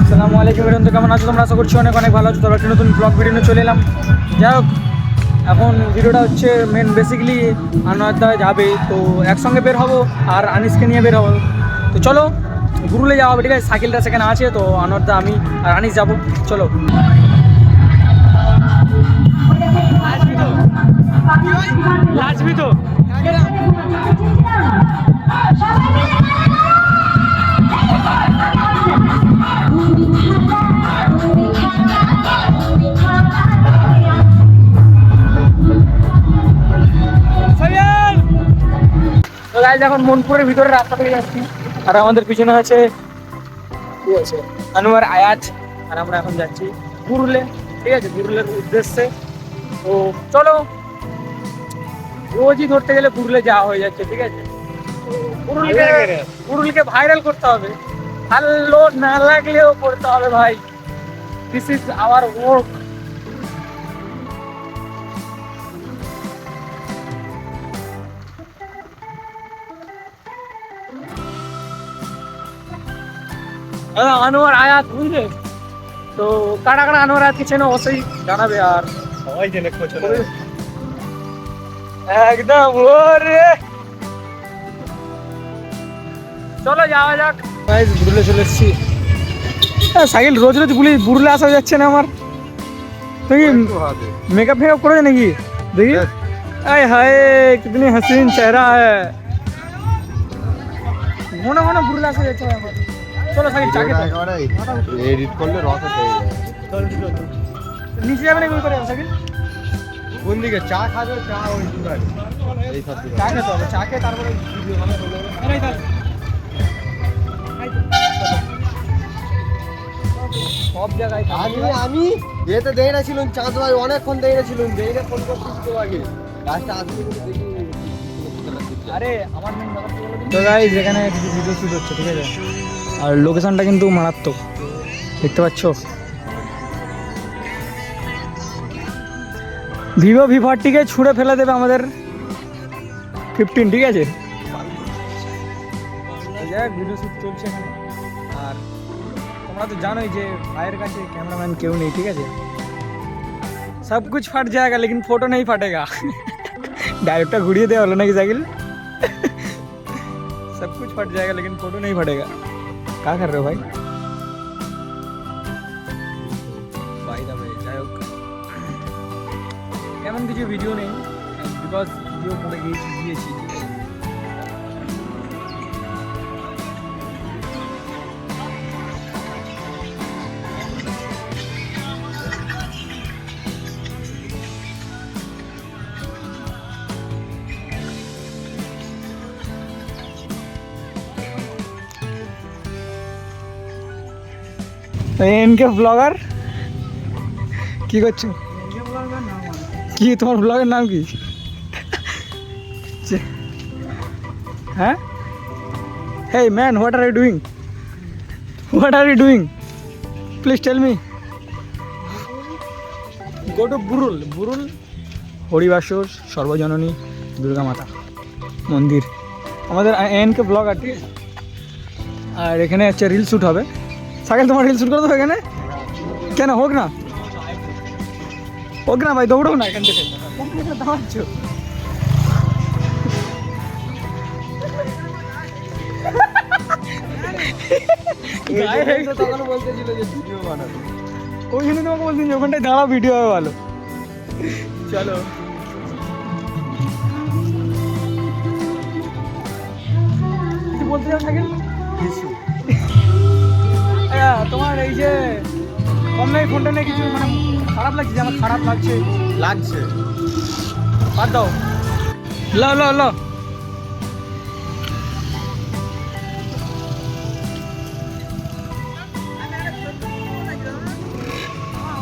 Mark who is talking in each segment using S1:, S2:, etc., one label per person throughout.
S1: আসসালামু আলাইকুম বন্ধু কেমন আছো তোমরা? আশা করছি অনেক অনেক ভালো আছো। তোমরা একটা নতুন ব্লগ ভিডিও নিয়ে চলে এলাম। যাই হোক এখন ভিডিওটা হচ্ছে মেন বেসিক্যালি আনোয়ারদা যাবে তো একসঙ্গে বের হব আর আনিসকে নিয়ে বের হব। তো চলো গুরুলে যাওয়া হবে ঠিক আছে? সাইকেলটা সেখানে আছে তো আনোয়ারদা আমি আর আনিস যাব। চলো। লাজবি তো। গাইজ এখন মনপুরের ভিতরে রাস্তা থেকে যাচ্ছি আর আমাদের পিছনে আছে কি আছে আনোয়ার আয়াত আর আমরা এখন যাচ্ছি পুরুলে ঠিক আছে? পুরুলের উদ্দেশ্যে। তো চলো রোজই ধরতে গেলে পুরুলে যাওয়া হয়ে যাচ্ছে ঠিক আছে? তো পুরুলকে পুরুলকে ভাইরাল করতে হবে। ভালো না লাগলেও করতে হবে ভাই। This is our work Anwar Ayat বুঝলে? তো কারা কারা আনোয়ার আয়াতকে চেনো? অবশ্যই জানাবে আর
S2: সবাই জেনে খোঁজ
S1: একদম ওরে! চলো যাওয়া যাক। গাইস বুড়লে চলে এসেছি। হ্যাঁ, সাইকেল রোজ রোজ বুলি বুড়লে আসা যাচ্ছে না আমার। দেখি মেকअप ফেকআপ করেছে নাকি? দেখি। আয় হায় কিতনি হাসিন চেহারা হ্যায়। মনে মনে বুড়লে আসা যাচ্ছে না চলো সাইকেল চাকে
S2: এডিট করলে যায়
S1: নিচে যাবে নাকি ওই করে সাইকেল
S2: কোন দিকে? চা খাবে চা ওই এই সব
S1: চা খেতে হবে চা খেয়ে তারপরে ভিডিও বানাবো। সব জায়গায়
S2: আমি আমি? এতে দেই না ছিলাম চাঁদ ভাই অনেকক্ষণ দেই না ছিলাম দেই না ফোন তো আগে। লাস্টে দেখি।
S1: তো গাইজ এখানে কিছু ভিডিও শ্যুট হচ্ছে ঠিক আছে? আর লোকেশনটা কিন্তু মারাত্মক। দেখতে পাচ্ছ? ভিভো ভি ফোরটিকে ছুঁড়ে ফেলে দেবে আমাদের ফিফটিন ঠিক আছে? ভিডিও শ্যুট চলছে এখানে। আর তোমরা তো জানোই যে ভাইয়ের কাছে ক্যামেরাম্যান কেউ নেই ঠিক আছে? সব কিছু ফাট যায়গা লেকিন ফটো নেই ফাটেগা। ডাইরেক্টটা ঘুরিয়ে দেওয়া হলো নাকি জাগিল सब कुछ फट जाएगा लेकिन फोटो नहीं फटेगा क्या कर रहे हो भाई ভাই দা ভাই যাই হোক এমন কিছু ভিডিও নেই বিকজ ভিডিও করে গিয়েছি গিয়েছি এনকে ব্লগার? কি করছ? কি, তোমার ব্লগের নাম কি? হ্যাঁ? Hey man what are you doing what are you doing please tell me go to Burul Burul হরিবাসর সর্বজননী দুর্গা মাতা মন্দির আমাদের এনকে ব্লগার ঠিক আছে আর এখানে হচ্ছে রিল শ্যুট হবে। সাইকেল তোমার রিল শ্যুট করে দেবো এখানে? কেন হোক না। হোক না ভাই দৌড়ো না এখান থেকে। দাঁড়াচ্ছ। ওইখানে তোমাকে বলছি যে ওখানটায় দাঁড়া ভিডিও হবে ভালো। চলো। বলতে চাও আচ্ছা, তোমার এই যে কম দামি ফোনটা নিয়ে কিছু মানে খারাপ লাগছে আমার খারাপ লাগছে।
S2: লাগছে।
S1: বাদ দাও। ল ল ল।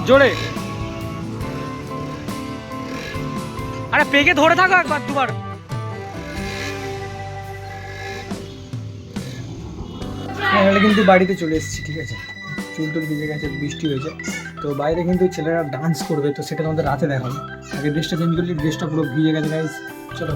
S1: জোরে। আরে পেকে ধরে থাকো একবার দুবার। ফাইনালি কিন্তু বাড়িতে চলে এসেছি, ঠিক আছে? চুল টুল ভিজে গেছে, বৃষ্টি হয়েছে। তো বাইরে কিন্তু ছেলেরা ডান্স করবে, তো সেটা তোমাদের রাতে দেখাবো। আগে ড্রেসটা চেঞ্জ করলি ড্রেসটা পুরো ভিজে গেছে গাইজ চলো।